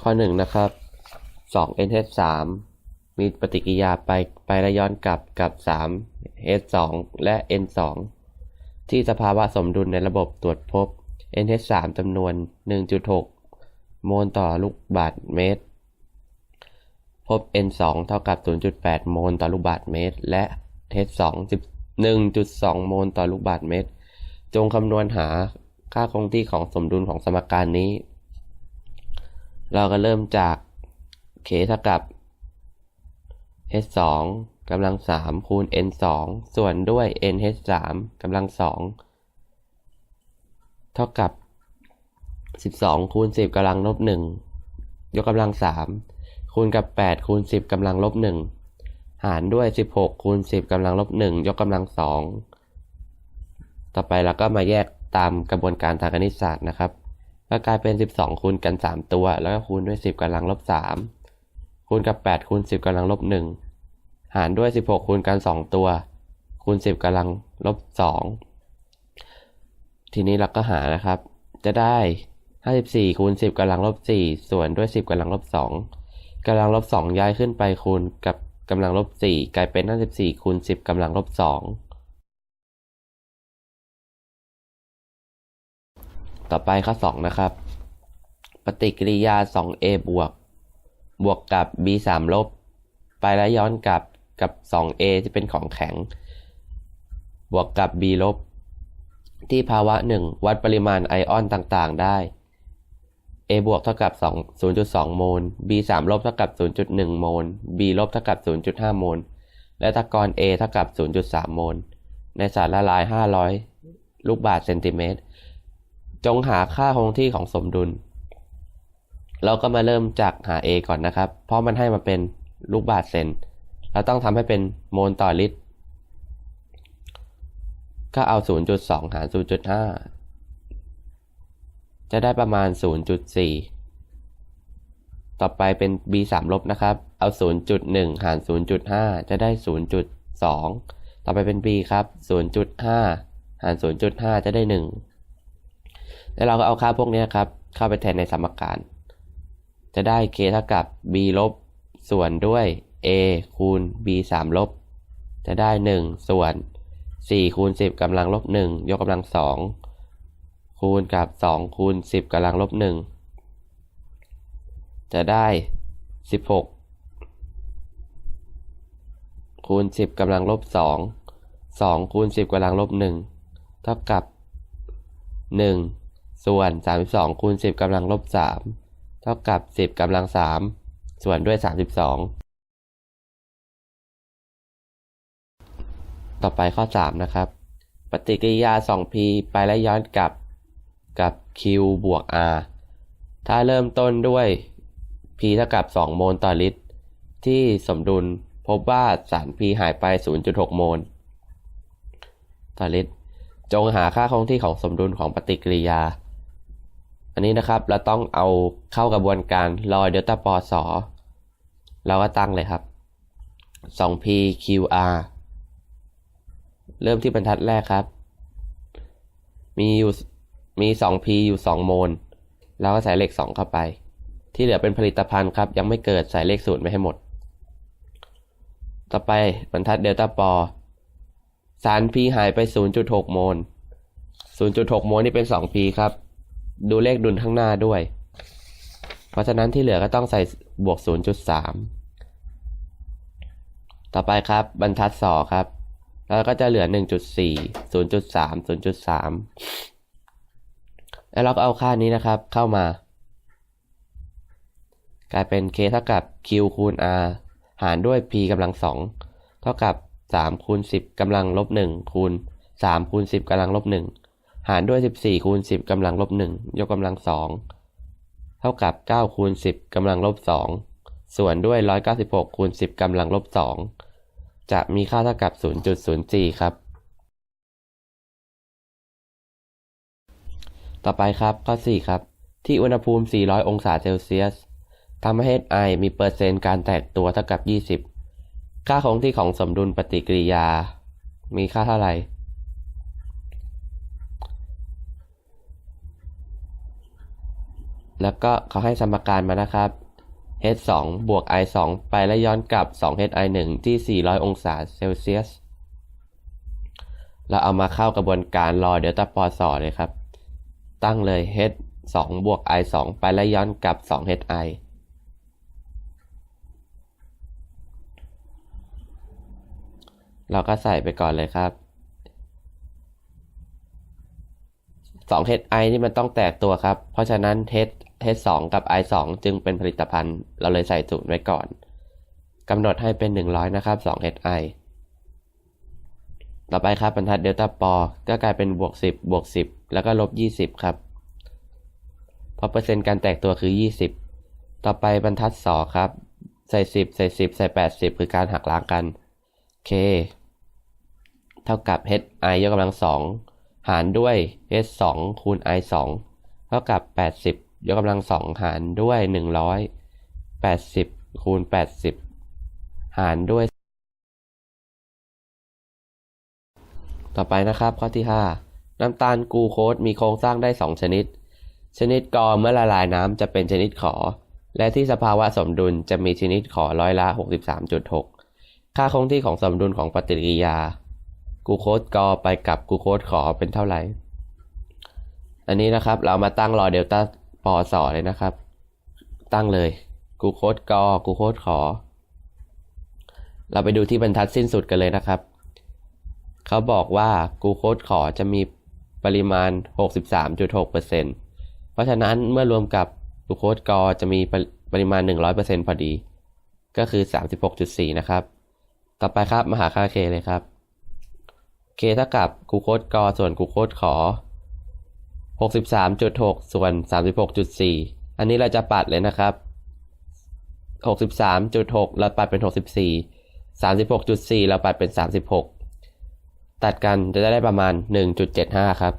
ข้อหนึ่งนะครับสอง NH สามมีปฏิกิริยาไปไปและย้อนกลับกับสาม H สองและ N สองที่สภาวะสมดุลในระบบตรวจพบ NH สามจำนวน 1.6 โมลต่อลูกบาศก์เมตร พบ N สองเท่ากับ 0.8 โมลต่อลูกบาศก์เมตร และ H สอง1.2 โมลต่อลูกบาศก์เมตร จงคำนวณหาค่าคงที่ของสมดุลของสมการนี้ เราก็เริ่มจาก k เท่ากับ h 2กำลัง3คูณ n 2ส่วนด้วย n h 3กำลัง2เท่ากับ 12คูณ10กำลังลบ1ยกกำลัง3คูณกับ 8คูณ10กำลังลบ1หารด้วย 16คูณ10กำลังลบ1ยกกำลัง2ต่อไปเราก็มาแยกตามกระบวนการทางคณิตศาสตร์นะครับ ก็กลายเป็น 12 คูณกัน 3 ตัว แล้วก็คูณด้วย 10กำลังลบ 3 คูณกับ 8 คูณ 10กำลังลบ 1 หารด้วย 16 คูณกัน 2 ตัว คูณ 10กำลังลบ 2 ทีนี้เราก็หานะครับ จะได้ 54คูณ10กำลังลบ 4 ส่วนด้วย 10กำลังลบ 2กำลังลบ 2 ย้ายขึ้นไปคูณกับกำลังลบ 4 กลายเป็น 54คูณ10กำลังลบ 2 ต่อไปข้อ 2 นะครับ ปฏิกิริยา 2a บวก บวกกับ b 3ลบ ไปแล้วย้อนกลับกับ 2a ที่เป็นของแข็ง บวกกับ b ลบ ที่ภาวะ 1 วัดปริมาณไอออนต่างๆ ได้ a บวกเท่ากับ 2 0.2 โมล b 3ลบเท่ากับ 0.1 โมล b ลบเท่ากับ 0.5 โมล และตะกอน a เท่ากับ 0.3 โมล ในสารละลาย 500 ลูกบาศก์เซนติเมตร จงหาค่าคงที่ของสมดุล เราก็มาเริ่มจากหา a ก่อนนะครับ เพราะมันให้มาเป็นลูกบาศก์เซน เราต้องทำให้เป็นโมลต่อลิตร ก็เอา 0.2 หาร 0.5 จะได้ประมาณ 0.4 ต่อไปเป็น b 3ลบนะครับ เอา 0.1 หาร 0.5 จะได้ 0.2 ต่อไปเป็น b ครับ 0.5 หาร 0.5 จะได้ 1 แล้วเราก็เอาค่าพวกนี้ครับ เข้าไปแทนในสมการ จะได้ k เท่ากับ b ลบ ส่วนด้วย a คูณ b 3ลบ จะได้ 1 ส่วน 4 คูณ 10กำลังลบ 1 ยกกำลัง 2 คูณกับ 2 คูณ 10กำลังลบ 1 จะได้ 16 คูณ 10กำลังลบ 2 2คูณ10กำลังลบ 1 เท่ากับ 1 ส่วน 32คูณ10กำลังลบ3เท่ากับ 10กำลัง3ส่วนด้วย 32 ต่อไปข้อ 3 นะครับ ปฏิกิริยา 2p ไปและย้อนกลับกับ q บวก r ถ้าเริ่มต้นด้วย p เท่ากับ 2 โมลต่อลิตร ที่สมดุลพบว่าสาร p หายไป 0.6 โมลต่อลิตร จงหาค่าคงที่ของสมดุลของปฏิกิริยา อันนี้นะครับเราต้องเอาเข้ากระบวนการลอยเดลต้าปอสอเราก็ตั้งเลยครับ 2p qr เริ่มที่บรรทัดแรกครับ มีอยู่มี 2p อยู่ 2 โมลเราก็ใส่เลข 2 เข้าไป ที่เหลือเป็นผลิตภัณฑ์ครับ ยังไม่เกิดใส่เลขศูนย์ไม่ให้หมด ต่อไปบรรทัดเดลต้าปอสาร p หายไป 0.6 โมล0.6 โมลนี่เป็น 2p ครับ ดูเลขดุลข้างหน้าด้วย เพราะฉะนั้นที่เหลือก็ต้องใส่บวก 0.3 ต่อไปครับบรรทัดสอครับ แล้วก็จะเหลือ 1.4 0.3 0.3 แล้วเราก็เอาค่านี้นะครับเข้ามา กลายเป็น k เท่ากับ q คูณ r หารด้วย p กำลัง2เท่ากับ3คูณ10กำลังลบ1คูณ3คูณ10กำลังลบ1 หารด้วย 14 คูณ 10กำลังลบ 1 ยกกำลัง 2 เท่ากับ 9 คูณ 10กำลังลบ 2 ส่วนด้วย 196 คูณ 10กำลังลบ 2 จะมีค่าเท่ากับ 0.04 ครับ ต่อไปครับข้อ 4 ครับ ที่อุณหภูมิ 400 องศาเซลเซียสทำให้ HI มีเปอร์เซ็นต์การแตกตัวเท่ากับ 20 ค่าคงที่ของสมดุลปฏิกิริยา มีค่าเท่าไหร่ แล้วก็เขาให้สมการมานะครับ h 2บวก i 2ไปและย้อนกลับ2 h i 1ที่ 400 องศาเซลเซียส เราเอามาเข้ากระบวนการรอเดลต้าปอสอเลยครับ ตั้งเลย h 2บวก i 2ไปและย้อนกลับ2 h i เราก็ใส่ไปก่อนเลยครับ 2 h i นี่มันต้องแตกตัวครับ เพราะฉะนั้น h h 2กับ i 2 จึงเป็นผลิตภัณฑ์ เราเลยใส่ศูนย์ไว้ก่อนกำหนดให้เป็น 100 นะครับ2 h i ต่อไปครับบรรทัดเดลต้าปอก็กลายเป็นบวก 10 บวก 10 แล้วก็ลบ 20 ครับ เพราะเปอร์เซ็นต์การแตกตัวคือ 20 ต่อไปบรรทัดสอครับ ใส่ 10 ใส่ 10 ใส่ 80 คือการหักล้างกัน k เท่ากับ h i ยกกำลัง2 หารด้วย h 2คูณ i 2เท่ากับ 80 ยกกำลัง2หารด้วย 100 80คูณ 80 หารด้วย ต่อไปนะครับข้อที่ 5 น้ำตาลกูโคสมีโครงสร้างได้ 2 ชนิด ชนิดกอเมื่อละลายน้ำจะเป็นชนิดขอ และที่สภาวะสมดุลจะมีชนิดขอร้อยละ 63.6 ค่าคงที่ของสมดุลของปฏิกิริยา กูโคสกอไปกับกูโคสขอเป็นเท่าไหร่ อันนี้นะครับเรามาตั้งรอเดลต้าปอสอเลยนะครับ ตั้งเลยกูโคสกอกูโคสขอ เราไปดูที่บรรทัดสิ้นสุดกันเลยนะครับ เขาบอกว่ากูโคสขอจะมีปริมาณ 63.6%เพราะฉะนั้นเมื่อรวมกับกูโคสกอจะมีปริมาณ 100%พอดี ก็คือ 36.4 นะครับ ต่อไปครับ มหาค่า k เลยครับ k เท่ากับกูโคดกอส่วนกูโคดขอ 63.6 ส่วน 36.4 อันนี้เราจะปัดเลยนะครับ 63.6 เราปัดเป็น 64 36.4 เราปัดเป็น 36 ตัดกันจะได้ประมาณ 1.75 ครับ